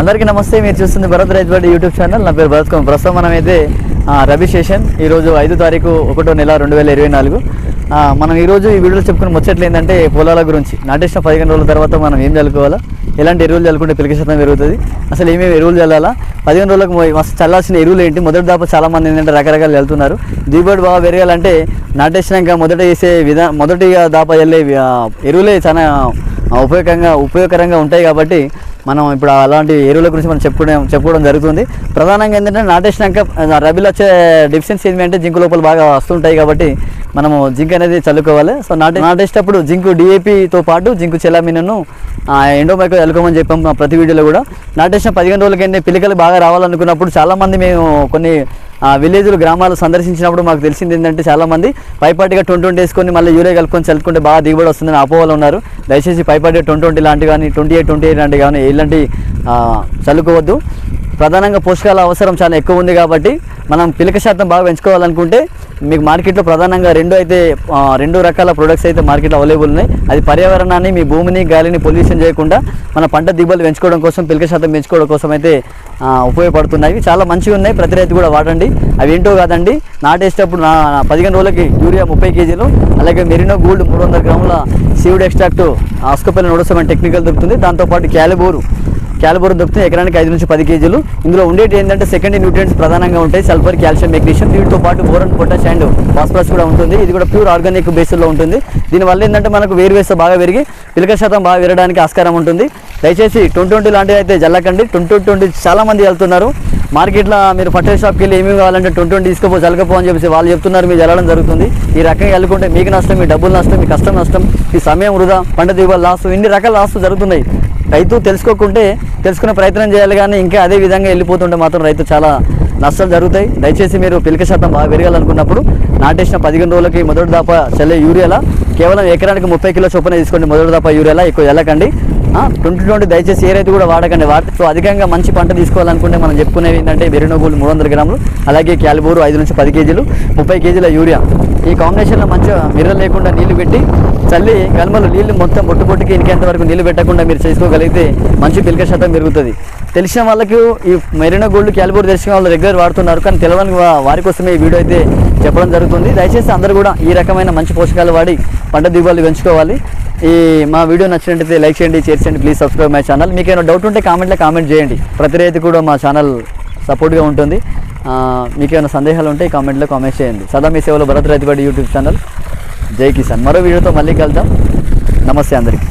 అందరికీ నమస్తే మీరు చూస్తుంది భరత్ రైతుబడి యూట్యూబ్ ఛానల్. నా పేరు భరత్ కుమార్. ప్రస్తుతం మనం అయితే రబీ స్టేషన్. ఈరోజు ఐదు తారీఖు ఒకటో నెల రెండు వేల ఇరవై నాలుగు. మనం ఈరోజు ఈ వీడియోలో చెప్పుకుని ముచ్చట్లు ఏంటంటే పొలాల గురించి. నాటేసిన పదిహేను రోజుల తర్వాత మనం ఏం చల్లుకోవాలా ఎలాంటి ఎరువులు చల్లుకుంటే పిలిక శాతం పెరుగుతుంది? అసలు ఏమేమి ఎరువులు చల్లాలా పదిహేను రోజులకు మస్తు చల్లాల్సిన ఎరువులు ఏంటి? మొదటి దాపా చాలా మంది ఏంటంటే రకరకాలు వెళ్తున్నారు దిగుబడి బాగా పెరగాలంటే నాటేసినాక మొదట వేసే విధా మొదటిగా దాప వెళ్ళే ఎరువులే చాలా ఉపయోగంగా ఉపయోగకరంగా ఉంటాయి కాబట్టి మనం ఇప్పుడు అలాంటి ఎరువుల గురించి మనం చెప్పుకోవడం చెప్పుకోవడం జరుగుతుంది. ప్రధానంగా ఏంటంటే నాటేసినాక రబీలో వచ్చే డిఫిషియన్సీ ఏంటంటే జింక్ లోపల బాగా వస్తుంటాయి కాబట్టి మనము జింక్ అనేది చల్లుకోవాలి. సో నాటే నాటేసేటప్పుడు జింక్ డిఏపితో పాటు జింకు చెలామినను ఎండోమైకో చల్లుకోమని చెప్పాము ప్రతి వీడియోలో కూడా. నాటేసిన పదిహేను రోజులకైనా పిల్లకలు బాగా రావాలనుకున్నప్పుడు చాలామంది మేము కొన్ని విలేజ్లు గ్రామాలు సందర్శించినప్పుడు మాకు తెలిసింది ఏంటంటే చాలామంది పైపాటిగా ట్వంటీ ట్వంటీ వేసుకొని మళ్ళీ యూరియా కలుపుకొని చల్లుకుంటే బాగా దిగుబడి వస్తుందని అపోహలు ఉన్నారు. దయచేసి పైపాటిగా ట్వంటీ ట్వంటీ లాంటివి కానీ ట్వంటీ ఎయిట్ ట్వంటీ ఎయిట్ లాంటివి కానీ ఇలాంటి చల్లుకోవద్దు. ప్రధానంగా పోషకాల అవసరం చాలా ఎక్కువ ఉంది కాబట్టి మనం పిలక శాతం బాగా పెంచుకోవాలనుకుంటే మీకు మార్కెట్లో ప్రధానంగా రెండు అయితే రెండు రకాల ప్రొడక్ట్స్ అయితే మార్కెట్లో అవైలబుల్ ఉన్నాయి. అది పర్యావరణాన్ని మీ భూమిని గాలిని పొల్యూషన్ చేయకుండా మన పంట దిగుబడులు పెంచుకోవడం కోసం పిలక శాతం పెంచుకోవడం కోసం అయితే ఉపయోగపడుతున్నాయి. చాలా మంచిగా ఉన్నాయి. ప్రతి రైతు కూడా వాడండి. అవి ఏంటో కాదండి. నాటేసేటప్పుడు నా పదిహేను రోజులకి యూరియా ముప్పై కేజీలు అలాగే మెరినో గోల్డ్ మూడు వందల గ్రాముల seaweed extract ascophyllum nodosum technical దొరుకుతుంది. దాంతోపాటు క్యాలిబోరు క్యాలిబోర్ దొరికితే ఎకరానికి ఐదు నుంచి పది కేజీలు. ఇందులో ఉండేటి ఏంటంటే సెకండరీ న్యూట్రియంట్స్ ప్రధానంగా ఉంటాయి. సల్ఫర్ కాల్షియం మెగ్నీషియం వీటితో పాటు బోరన్ పొటాష్ అండ్ ఫాస్ఫరస్ కూడా ఉంటుంది. ఇది కూడా ప్యూర్ ఆర్గానిక్ బేస్లో ఉంటుంది. దీనివల్ల ఏంటంటే మనకు వేరు వేస్తే బాగా పెరిగి పిలక శాతం బాగా పెరగడానికి ఆస్కారం ఉంటుంది. దయచేసి ట్వంటీ ట్వంటీ లాంటివి అయితే జల్లకండి. ట్వంటీ ట్వంటీ చాలా మంది వెళ్తున్నారు. మార్కెట్లో మీరు ఫర్టిలైజర్ షాప్కి వెళ్ళి ఏమేమి కావాలంటే ట్వంటీ ట్వంటీ తీసుకోపో చల్లకపో అని చెప్పేసి వాళ్ళు చెప్తున్నారు. మీరు జల్లడం జరుగుతుంది. ఈ రకంగా వెళ్ళుకుంటే మీకు నష్టం మీ డబ్బులు నష్టం మీ కష్టం నష్టం మీ సమయం వృధా పంట దిగుబడి లాస్ ఇన్ని రకాల లాస్ జరుగుతున్నాయి. రైతు తెలుసుకోకుంటే తెలుసుకునే ప్రయత్నం చేయాలి కానీ ఇంకా అదే విధంగా వెళ్ళిపోతుంటే మాత్రం రైతు చాలా నష్టాలు జరుగుతాయి. దయచేసి మీరు పిలక శాతం బాగా పెరగాలనుకున్నప్పుడు నాటేసిన పదిహేను రోజులకి మొదటి దాప చల్లే యూరియాలా? కేవలం ఎకరానికి ముప్పై కిలో చొప్పున తీసుకోండి. మొదటి దాప యూరియాలా? ఎక్కువ వెళ్ళకండి ట్వంటీ ట్వంటీ దయచేసి ఏ రైతు కూడా వాడకండి. వాడితే సో అధికంగా మంచి పంట తీసుకోవాలనుకుంటే మనం చెప్పుకునేవి ఏంటంటే వెరినోగులు మూడు వందల గ్రాములు అలాగే క్యాలిబోరు ఐదు నుంచి పది కేజీలు ముప్పై కేజీల యూరియా. ఈ కాంబినేషన్లో మంచిగా మిర్రలు లేకుండా నీళ్ళు పెట్టి చల్లి కనుమలు నీళ్ళు మొత్తం బొట్టు బొట్టుకి ఇంకెంత వరకు నీళ్ళు పెట్టకుండా మీరు చేసుకోగలిగితే మంచి పిలక శాతం పెరుగుతుంది. తెలిసిన వాళ్ళకి ఈ మెరీనా గోల్డ్ క్యాలిబోర్ తెలిసిన వాళ్ళు రెగ్యులర్ వాడుతున్నారు. కానీ తెలవని వారి కోసమే ఈ వీడియో అయితే చెప్పడం జరుగుతుంది. దయచేసి అందరూ కూడా ఈ రకమైన మంచి పోషకాలు వాడి పంట దిగుబడులు పెంచుకోవాలి. ఈ మా వీడియో నచ్చినట్టయితే లైక్ చేయండి షేర్ చేయండి ప్లీజ్ సబ్స్క్రైబ్ మై ఛానల్. మీకు ఏమైనా డౌట్ ఉంటే కామెంట్లో కామెంట్ చేయండి. ప్రతి రైతు కూడా మా ఛానల్ సపోర్ట్గా ఉంటుంది. మీకు ఏమైనా సందేహాలు ఉంటే కామెంట్లో కామెంట్ చేయండి. సదా మీ సేవలో భరత్ రైతుబడి యూట్యూబ్ ఛానల్. జై కిసాన్. మరో వీడియోతో మళ్ళీ కలుద్దాం. నమస్తే అందరికీ.